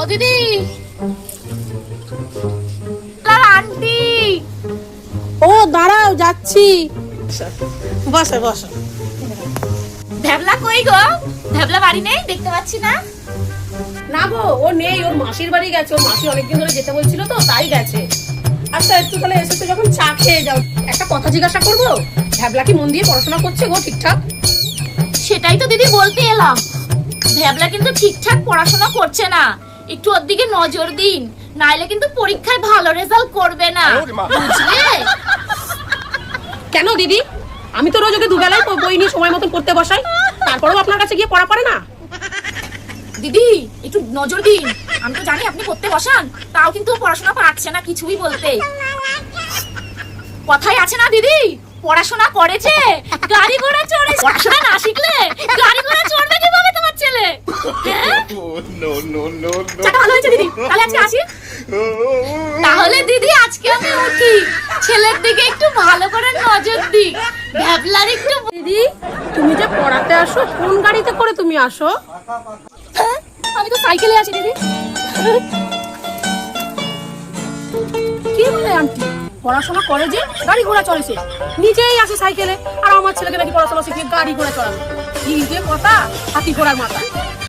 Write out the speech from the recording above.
ও দিদি। আন্টি। ও দাঁড়াও যাচ্ছি। বসো বসো। ভ্যাবলা কই গো? ভ্যাবলা বাড়ি নেই? দেখতে পাচ্ছি না। না গো ও নেই ওর মাসির বাড়ি গেছে। ওর মাসি অনেকদিন ধরে যেতে বলছিল তো তাই গেছে। আচ্ছা একটু তাহলে এসেছ যখন চা খেয়ে যাও। একটা কথা জিজ্ঞাসা করব? ভ্যাবলা কি মন দিয়ে পড়াশোনা করছে গো ঠিকঠাক? সেটাই তো দিদি বলতে এলাম। ভ্যাবলা কিন্তু ঠিকঠাক পড়াশোনা করছে না। একটু ওর দিকে নজর দিন নাইলে কিন্তু পরীক্ষায় ভালো রেজাল্ট করবে না। বুঝলে? কেন দিদি? আমি তো রোজ ওকে দুবেলায় বই নিয়ে সময় মতন পড়তে বসাই। তারপরেও আপনার কাছে গিয়ে পড়া পারে না? দিদি একটু নজর দিন। আমি তো জানি আপনি পড়তে বসান তাও কিন্তু পড়াশোনা পারছে না কিছুই বলতে। কথাই আছে না দিদি? পড়াশোনা করেছে গাড়ি ঘোড়া চড়ে পড়াশোনা না শিখলে গাড়ি ঘোড়া চড়বে কীভাবে তোমার ছেলে চাটা ভালো হয়েছে, দিদি? তাহলে আসি? দিদি, আজকে আমি উঠি। ছেলের দিকে একটু ভালো করে নজর দিই। ভ্যাবলার একটু দিদি, তুমি যে পড়াতে আসো, কোন গাড়িতে করে তুমি আসো? হ্যাঁ? আমি তো সাইকেলে আছি, দিদি। পড়াশোনা করে যে গাড়ি ঘোড়া চলেছে নিজেই আসে সাইকেলে, আর আমার ছেলেকে নাকি পড়াশোনা শিখিয়ে গাড়ি ঘোড়া চড়াবে। কি যে কথা, হাতি ঘোড়ার মাথা।